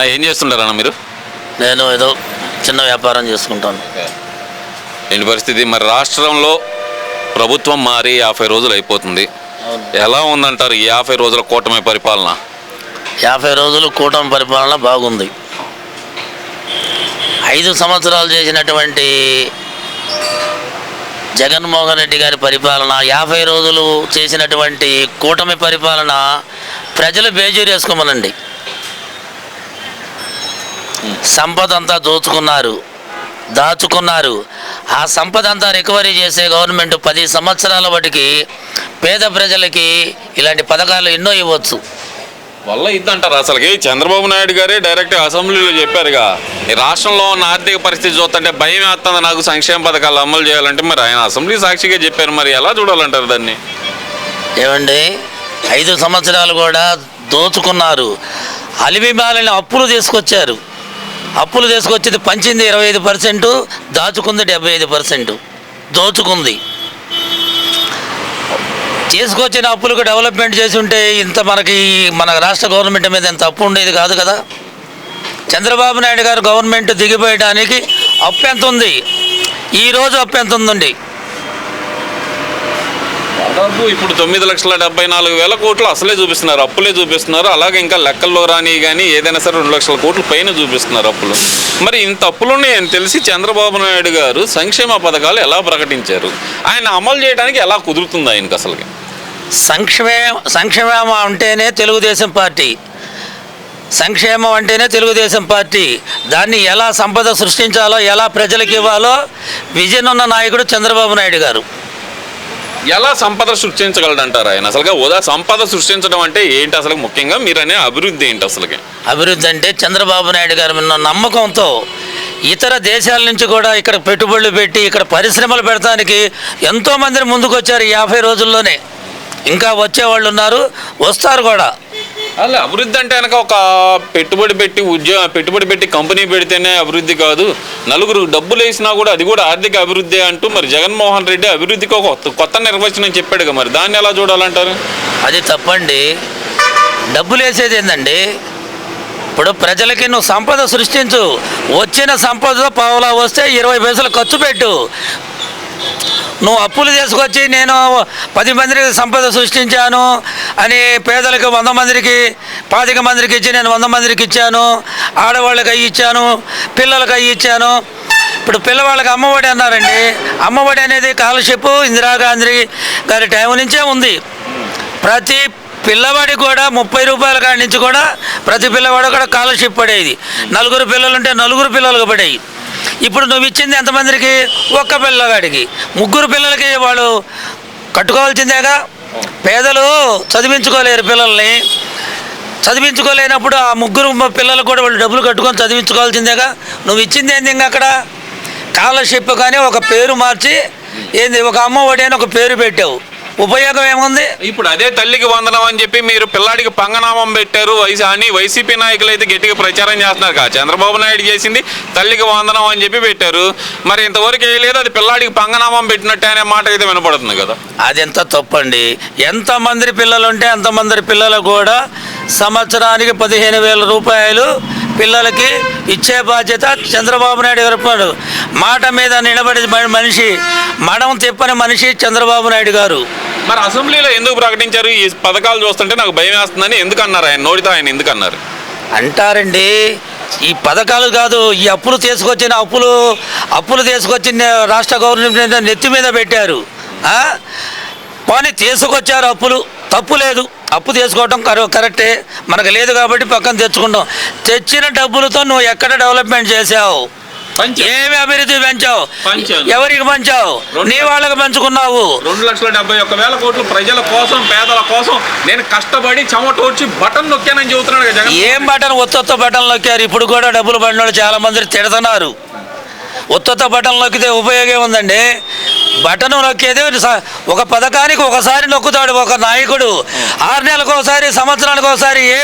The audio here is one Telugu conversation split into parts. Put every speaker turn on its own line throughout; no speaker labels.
అన్న ఏం చేస్తుంటారన్న మీరు?
నేను ఏదో చిన్న వ్యాపారం చేసుకుంటాను.
ఏంటి పరిస్థితి? మరి రాష్ట్రంలో ప్రభుత్వం మారి యాభై రోజులు అయిపోతుంది. ఎలా ఉందంటారు ఈ యాభై రోజుల కూటమి పరిపాలన?
యాభై రోజులు కూటమి పరిపాలన బాగుంది. ఐదు సంవత్సరాలు చేసినటువంటి జగన్మోహన్ రెడ్డి గారి పరిపాలన యాభై రోజులు చేసినటువంటి కూటమి పరిపాలన ప్రజలు బేజూరు వేసుకోమనండి. సంపద అంతా దోచుకున్నారు దాచుకున్నారు. ఆ సంపద అంతా రికవరీ చేసే గవర్నమెంట్ పది సంవత్సరాల వాటికి పేద ప్రజలకి ఇలాంటి పథకాలు ఎన్నో ఇవ్వచ్చు.
వల్ల ఇద్దంటారు? అసలుకి చంద్రబాబు నాయుడు గారే డైరెక్ట్ అసెంబ్లీలో చెప్పారుగా. ఈ రాష్ట్రంలో ఉన్న ఆర్థిక పరిస్థితి చూస్తుంటే భయం వేస్తుంది నాకు సంక్షేమ పథకాలు అమలు చేయాలంటే. మరి ఆయన అసెంబ్లీ సాక్షిగా చెప్పారు మరి ఎలా చూడాలంటారు దాన్ని?
ఏమండి ఐదు సంవత్సరాలు కూడా దోచుకున్నారు. అలిబిమాలని అప్పులు తీసుకొచ్చారు. అప్పులు తీసుకొచ్చింది పంచింది ఇరవై ఐదు పర్సెంట్ దాచుకుంది డెబ్బై ఐదు పర్సెంట్. దోచుకుంది. తీసుకొచ్చిన అప్పులకు డెవలప్మెంట్ చేసి ఉంటే ఇంత మనకి మన రాష్ట్ర గవర్నమెంట్ మీద ఇంత అప్పు ఉండేది కాదు కదా. చంద్రబాబు నాయుడు గారు గవర్నమెంట్ దిగిపోయడానికి అప్పు ఎంత ఉంది ఈరోజు అప్పు ఎంత ఉందండి
దాదాపు ఇప్పుడు తొమ్మిది లక్షల డెబ్బై నాలుగు వేల కోట్లు అసలే చూపిస్తున్నారు. అప్పులే చూపిస్తున్నారు. అలాగే ఇంకా లెక్కల్లో రాని కానీ ఏదైనా సరే రెండు లక్షల కోట్లు పైన చూపిస్తున్నారు అప్పులు. మరి ఇంత అప్పులు ఉన్నాయని తెలిసి చంద్రబాబు నాయుడు గారు సంక్షేమ పథకాలు ఎలా ప్రకటించారు? ఆయన అమలు చేయడానికి ఎలా కుదురుతుంది ఆయనకు అసలుకి?
సంక్షేమ సంక్షేమ అంటేనే తెలుగుదేశం పార్టీ. సంక్షేమం అంటేనే తెలుగుదేశం పార్టీ. దాన్ని ఎలా సంపద సృష్టించాలో ఎలా ప్రజలకు ఇవ్వాలో విజయనున్న ఉన్న నాయకుడు చంద్రబాబు నాయుడు గారు.
ఎలా సంపద సృష్టించగలడంటారు ఆయన? అసలుగా ఉదా సంపద సృష్టించడం అంటే ఏంటి అసలు ముఖ్యంగా మీరనే అభివృద్ధి ఏంటి అసలుకి?
అభివృద్ధి అంటే చంద్రబాబు నాయుడు గారి మీద ఉన్న నమ్మకంతో ఇతర దేశాల నుంచి కూడా ఇక్కడ పెట్టుబడులు పెట్టి ఇక్కడ పరిశ్రమలు పెడతానికి ఎంతోమందిని ముందుకు వచ్చారు యాభై రోజుల్లోనే. ఇంకా వచ్చేవాళ్ళు ఉన్నారు వస్తారు కూడా.
అలా అభివృద్ధి అంటే కనుక ఒక పెట్టుబడి పెట్టి ఉద్యోగ పెట్టుబడి పెట్టి కంపెనీ పెడితేనే అభివృద్ధి కాదు. నలుగురు డబ్బులు వేసినా కూడా అది కూడా ఆర్థిక అభివృద్ధి అంటూ మరి జగన్మోహన్ రెడ్డి అభివృద్ధికి ఒక కొత్త- నిర్వచనం చెప్పాడుగా మరి. దాన్ని ఎలా చూడాలంటారు?
అది తప్పండి. డబ్బులు వేసేది ఏందండి? ఇప్పుడు ప్రజలకి నువ్వు సంపద సృష్టించు. వచ్చిన సంపదతో పావులా వస్తే ఇరవై పైసలు ఖర్చు పెట్టు. నువ్వు అప్పులు తీసుకొచ్చి నేను పది మందికి సంపద సృష్టించాను అని పేదలకు వంద మందికి పాతిక మందికి ఇచ్చి నేను వంద మందికి ఇచ్చాను ఆడవాళ్ళకి అయ్యి ఇచ్చాను పిల్లలకి అయ్యి ఇచ్చాను. ఇప్పుడు పిల్లవాళ్ళకి అమ్మఒడి అన్నారండి. అమ్మఒడి అనేది కాలర్షిప్ ఇందిరాగాంధీ గారి టైం నుంచే ఉంది. ప్రతి పిల్లవాడి కూడా ముప్పై రూపాయల కాడి నుంచి కూడా ప్రతి పిల్లవాడు కూడా స్కాలర్షిప్ పడేది. నలుగురు పిల్లలు ఉంటే నలుగురు పిల్లలకు పడేవి ఇప్పుడు నువ్వు ఇచ్చింది ఎంతమందికి? ఒక్క పిల్లగాడికి. ముగ్గురు పిల్లలకి వాళ్ళు కట్టుకోవాల్సిందేగా? పేదలు చదివించుకోలేరు పిల్లల్ని. చదివించుకోలేనప్పుడు ఆ ముగ్గురు పిల్లలు కూడా వాళ్ళు డబ్బులు కట్టుకొని చదివించుకోవాల్సిందేగా? నువ్వు ఇచ్చింది ఏంది ఇంకా అక్కడ? స్కాలర్షిప్ కానీ ఒక పేరు మార్చి ఏంది ఒక అమ్మ ఒడి అని ఒక పేరు పెట్టావు. ఉపయోగం ఏముంది?
ఇప్పుడు అదే తల్లికి వందనం అని చెప్పి మీరు పిల్లాడికి పంగనామం పెట్టారు వైసీ అని వైసీపీ నాయకులు అయితే గట్టిగా ప్రచారం చేస్తున్నారు కదా చంద్రబాబు నాయుడు చేసింది తల్లికి వందనం అని చెప్పి పెట్టారు. మరి ఇంతవరకు వేయలేదు అది పిల్లాడికి పంగనామం పెట్టినట్టే అనే మాట అయితే వినపడుతుంది కదా.
అది ఎంత తప్పండి. ఎంతమంది పిల్లలు ఉంటే అంతమంది పిల్లలకు కూడా సంవత్సరానికి పదిహేను వేల రూపాయలు పిల్లలకి ఇచ్చే బాధ్యత చంద్రబాబు నాయుడు గారు. మాట మీద నిలబడి మనిషి మడం తిప్పని మనిషి చంద్రబాబు నాయుడు గారు.
మరి అసెంబ్లీలో ఎందుకు ప్రకటించారు? ఈ పథకాలు చూస్తుంటే నాకు భయం వేస్తుందని ఎందుకు అన్నారు ఆయన? నోటితో ఆయన ఎందుకు అన్నారు
అంటారండి ఈ పథకాలు కాదు ఈ అప్పులు తీసుకొచ్చిన అప్పులు అప్పులు తీసుకొచ్చిన రాష్ట్ర గవర్నమెంట్ నెత్తి మీద పెట్టారు? పోనీ తీసుకొచ్చారు అప్పులు తప్పు లేదు. అప్పు తీసుకోవడం కర కరెక్టే. మనకు లేదు కాబట్టి పక్కన తెచ్చుకుంటాం. తెచ్చిన డబ్బులతో నువ్వు ఎక్కడ డెవలప్మెంట్ చేసావు. ఏమి అభివృద్ధి పెంచావు. ఎవరికి పంచావు? నీ వాళ్ళకి పంచుకున్నావు.
రెండు లక్షల డెబ్బై ఒక్క వేల కోట్లు ప్రజల కోసం పేదల కోసం నేను కష్టపడి చెమటోడ్చి బటన్ నొక్కానని చెబుతున్నాడు
ఏం బటన్? ఒత్తొత్త బటన్ నొక్కారు. ఇప్పుడు కూడా డబ్బులు పడిన వాళ్ళు చాలా మంది తిడుతున్నారు. ఒత్తొత్త బటన్ నొక్కితే ఉపయోగం ఉందండి. బటన్ నొక్కేది ఒక పథకానికి ఒకసారి నొక్కుతాడు ఒక నాయకుడు. ఆరు నెలలకు ఒకసారి సంవత్సరానికి ఒకసారి ఏ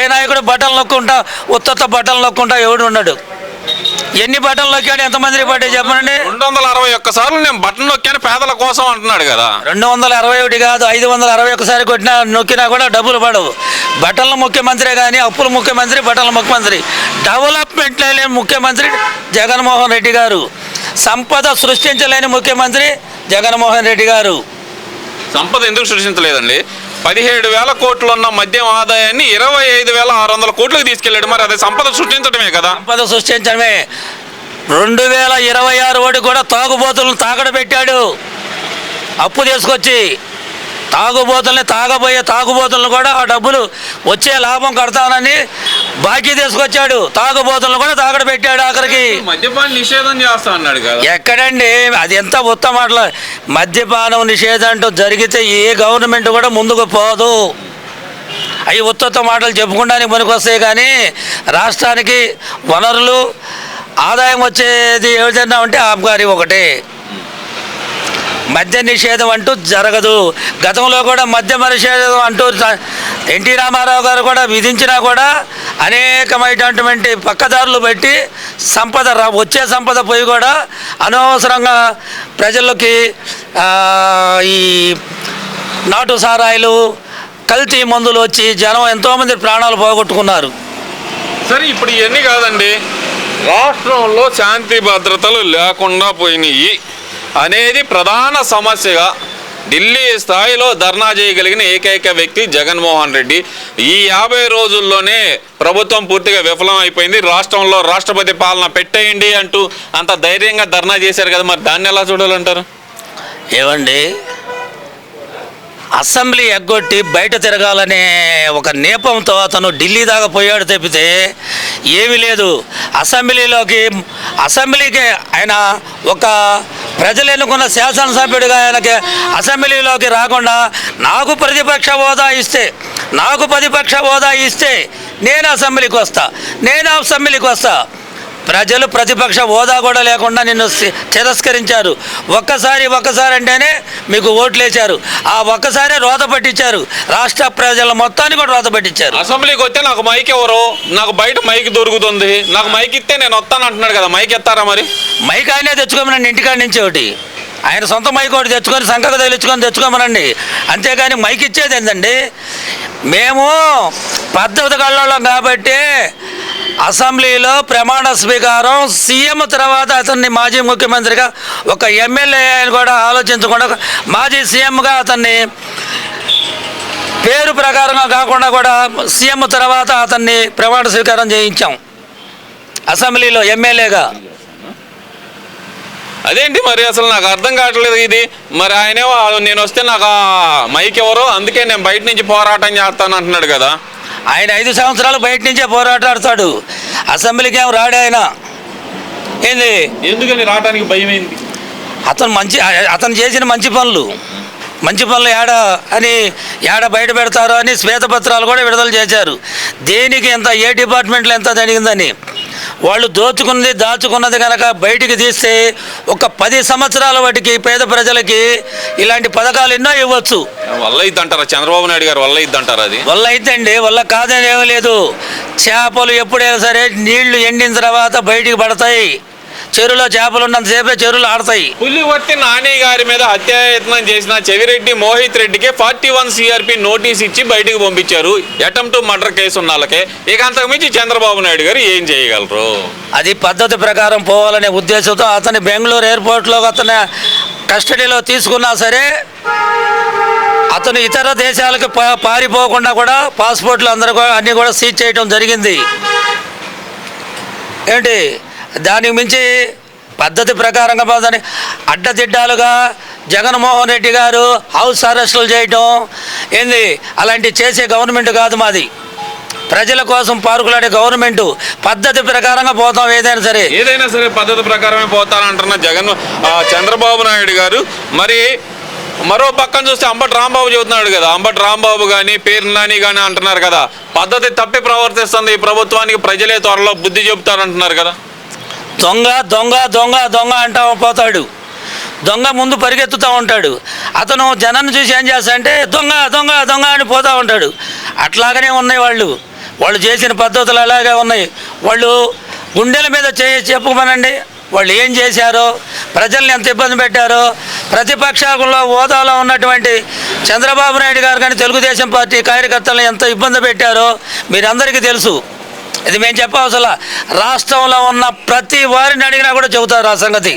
ఏ నాయకుడు బటన్ నొక్కుంటా ఉత్తొత్త బటన్ నొక్కుంటా ఎవడు ఉన్నాడు ఎన్ని బటన్లు నొక్కాడు ఎంతమందికి పట్టే చెప్పనండి
రెండు వందల అరవై ఒక్క సార్లు నేను బటన్ నొక్కాను పేదల కోసం అంటున్నాడు కదా.
రెండు వందల అరవై ఒకటి కాదు ఐదు వందల అరవై ఒకసారి కొట్టినా నొక్కినా కూడా డబ్బులు పడవు. బటన్ల ముఖ్యమంత్రి కానీ అప్పుల ముఖ్యమంత్రి బటన్ల ముఖ్యమంత్రి. డెవలప్మెంట్ లేని ముఖ్యమంత్రి జగన్మోహన్ రెడ్డి గారు. సంపద సృష్టించలేని ముఖ్యమంత్రి జగన్మోహన్ రెడ్డి గారు.
సంపద ఎందుకు సృష్టించలేదండి? పదిహేడు వేల కోట్లు ఉన్న మద్యం ఆదాయాన్ని ఇరవై ఐదు వేల ఆరు వందల కోట్లకు తీసుకెళ్ళాడు. మరి అదే సంపద సృష్టించడమే కదా?
సంపద సృష్టించడమే. రెండు వేల ఇరవై ఆరు ఒకటి కూడా తాగుబోతులను తాకడ పెట్టాడు అప్పు తీసుకొచ్చి తాగుబోతుల్ని తాగబోయే తాగుబోతులను కూడా ఆ డబ్బులు వచ్చే లాభం కడతానని బాకీ తీసుకొచ్చాడు. తాగుబోతులను కూడా తాకడ పెట్టాడు ఆఖరికి
మద్యపాన నిషేధం చేస్తా అన్నాడు కదా.
ఎక్కడండి? అది ఎంత ఉత్తమ మాటలు. మద్యపానం నిషేధం అంటూ జరిగితే ఏ గవర్నమెంట్ కూడా ముందుకు పోదు. అవి ఉత్తత్త మాటలు చెప్పుకోవడానికి పనికొస్తాయి కానీ రాష్ట్రానికి వనరులు ఆదాయం వచ్చేది ఏదైనా ఉంటే ఆబ్గారి ఒకటే. మద్య నిషేధం అంటూ జరగదు. గతంలో కూడా మద్య నిషేధం అంటూ ఎన్టీ రామారావు గారు కూడా విధించినా కూడా అనేకమైనటువంటి పక్కదారులు పెట్టి సంపద రా వచ్చే సంపద పోయి కూడా అనవసరంగా ప్రజలకి ఈ నాటు సారాయిలు కల్తీ మందులు వచ్చి జనం ఎంతోమంది ప్రాణాలు పోగొట్టుకున్నారు.
సరే ఇప్పుడు ఇవన్నీ కాదండి. రాష్ట్రంలో శాంతి భద్రతలు లేకుండా పోయినాయి అనేది ప్రధాన సమస్యగా ఢిల్లీ స్థాయిలో ధర్నా చేయగలిగిన ఏకైక వ్యక్తి జగన్మోహన్ రెడ్డి. ఈ యాభై రోజుల్లోనే ప్రభుత్వం పూర్తిగా విఫలం అయిపోయింది రాష్ట్రంలో రాష్ట్రపతి పాలన పెట్టేయండి అంటూ అంత ధైర్యంగా ధర్నా చేశారు కదా మరి దాన్ని ఎలా చూడాలంటారు?
ఏమండి అసెంబ్లీ ఎగ్గొట్టి బయట తిరగాలనే ఒక నేపంతో అతను ఢిల్లీ దాకా పోయాడు తప్పితే ఏమీ లేదు. అసెంబ్లీలోకి అసెంబ్లీకి ఆయన ఒక ప్రజలు ఎన్నుకున్న శాసనసభ్యుడిగా ఆయనకి అసెంబ్లీలోకి రాకుండా నాకు ప్రతిపక్ష హోదా ఇస్తే నాకు ప్రతిపక్ష హోదా ఇస్తే నేను అసెంబ్లీకి వస్తా నేను అసెంబ్లీకి వస్తా. ప్రజలు ప్రతిపక్ష హోదా కూడా లేకుండా నిన్ను తిరస్కరించారు. ఒక్కసారి ఒక్కసారి అంటేనే మీకు ఓట్లు వేశారు ఆ ఒక్కసారే రోత పట్టించారు. రాష్ట్ర ప్రజల మొత్తాన్ని కూడా రోత పట్టించారు.
అసెంబ్లీకి వస్తే నాకు మైక్ ఎవరు? నాకు బయట మైక్ దొరుకుతుంది. నాకు మైక్ ఇస్తే నేను వస్తాను అంటున్నాడు కదా. మైక్ ఎత్తారా మరి?
మైక్ ఆయనే తెచ్చుకోమనండి ఇంటికాడ నుంచి ఒకటి. ఆయన సొంత మైక్ ఒకటి తెచ్చుకొని సంకకు తగిలించుకొని తెచ్చుకోమనండి. అంతేగాని మైక్ ఇచ్చేది ఏంటండి మేము పద్ధతి కళ్ళం కాబట్టి అసెంబ్లీలో ప్రమాణ స్వీకారం సీఎం తర్వాత అతన్ని మాజీ ముఖ్యమంత్రిగా ఒక ఎమ్మెల్యే అని కూడా ఆలోచించకుండా మాజీ సీఎంగా అతన్ని పేరు ప్రకారంగా కాకుండా కూడా సీఎం తర్వాత అతన్ని ప్రమాణ స్వీకారం చేయించాం. అసెంబ్లీలో ఎమ్మెల్యేగా.
అదేంటి మరి అసలు నాకు అర్థం కావట్లేదు ఇది. మరి ఆయనేమో నేను వస్తే నాకు మైక్ ఎవరు అందుకే నేను బయట నుంచి పోరాటం చేస్తాను అంటున్నాడు కదా.
ఆయన ఐదు సంవత్సరాలు బయట నుంచే పోరాటాడతాడు. అసెంబ్లీకి ఏం రాడు ఆయన. ఏంది?
ఎందుకని రావడానికి భయం ఏంటి
అతను మంచి అతను చేసిన మంచి పనులు. మంచి పనులు ఏడ అని ఏడ బయట పెడతారో అని శ్వేతపత్రాలు కూడా విడుదల చేశారు. దేనికి ఎంత ఏ డిపార్ట్మెంట్లో ఎంత జరిగిందని? వాళ్ళు దోచుకున్నది దాచుకున్నది కనుక బయటికి తీస్తే ఒక పది సంవత్సరాల వాటికి పేద ప్రజలకి ఇలాంటి పథకాలు ఎన్నో ఇవ్వచ్చు.
వల్ల ఇద్దంటారా? చంద్రబాబు నాయుడు గారు వల్ల ఇద్దంటారా అది?
వల్ల అయితండి వల్ల కాదని ఏమీ లేదు. చేపలు ఎప్పుడైనా సరే నీళ్ళు ఎండిన తర్వాత బయటికి పడతాయి. చెరువులో చేపలు ఉన్నంతసేపే చెరువులు ఆడతాయి.
పులివర్తి నాని గారి మీద హత్యాయత్నం చేసిన చెవిరెడ్డి మోహిత్ రెడ్డికి ఫార్టీ వన్ సిఆర్పి నోటీస్ ఇచ్చి బయటికి పంపించారు. అటెంప్ట్ మర్డర్ కేసు ఉన్న వాళ్ళకే. ఇక అంతకుమించి చంద్రబాబు నాయుడు గారు ఏం చేయగలరు?
అది పద్ధతి ప్రకారం పోవాలనే ఉద్దేశంతో అతని బెంగళూరు ఎయిర్పోర్ట్లో అతని కస్టడీలో తీసుకున్నా సరే అతను ఇతర దేశాలకు పారిపోకుండా కూడా పాస్పోర్ట్లు అందరూ అన్నీ కూడా సీజ్ చేయడం జరిగింది. ఏంటి? దానికి మించి పద్ధతి ప్రకారంగా దాన్ని అడ్డదిడ్డాలుగా జగన్మోహన్ రెడ్డి గారు హౌస్ అరెస్టులు చేయటం ఏంది? అలాంటివి చేసే గవర్నమెంట్ కాదు మాది. ప్రజల కోసం పార్కులాడే గవర్నమెంట్ పద్ధతి ప్రకారంగా పోతాం ఏదైనా సరే.
ఏదైనా సరే పద్ధతి ప్రకారమే పోతానంటున్న జగన్ చంద్రబాబు నాయుడు గారు. మరి మరో పక్కన చూస్తే అంబటి రాంబాబు చెబుతున్నాడు కదా అంబటి రాంబాబు కానీ పేరు నాని కానీ అంటున్నారు కదా. పద్ధతి తప్పి ప్రవర్తిస్తుంది ఈ ప్రభుత్వానికి ప్రజలే త్వరలో బుద్ధి చెబుతారంటున్నారు కదా.
దొంగ దొంగ దొంగ దొంగ అంటా పోతాడు. దొంగ ముందు పరిగెత్తుతూ ఉంటాడు. అతను జనాన్ని చూసి ఏం చేస్తాడంటే దొంగ దొంగ దొంగ అని పోతూ ఉంటాడు. అట్లాగనే ఉన్నాయి వాళ్ళు. వాళ్ళు చేసిన పద్ధతులు అలాగే ఉన్నాయి. వాళ్ళు గుండెల మీద చేయి చెప్పుకోమనండి. వాళ్ళు ఏం చేశారో ప్రజల్ని ఎంత ఇబ్బంది పెట్టారో ప్రతిపక్షంలో హోదాలో ఉన్నటువంటి చంద్రబాబు నాయుడు గారు కానీ తెలుగుదేశం పార్టీ కార్యకర్తలను ఎంత ఇబ్బంది పెట్టారో మీరందరికీ తెలుసు. ఇది మేము చెప్పవసలా రాష్ట్రంలో ఉన్న ప్రతి వారిని అడిగినా కూడా చెబుతారు ఆ సంగతి.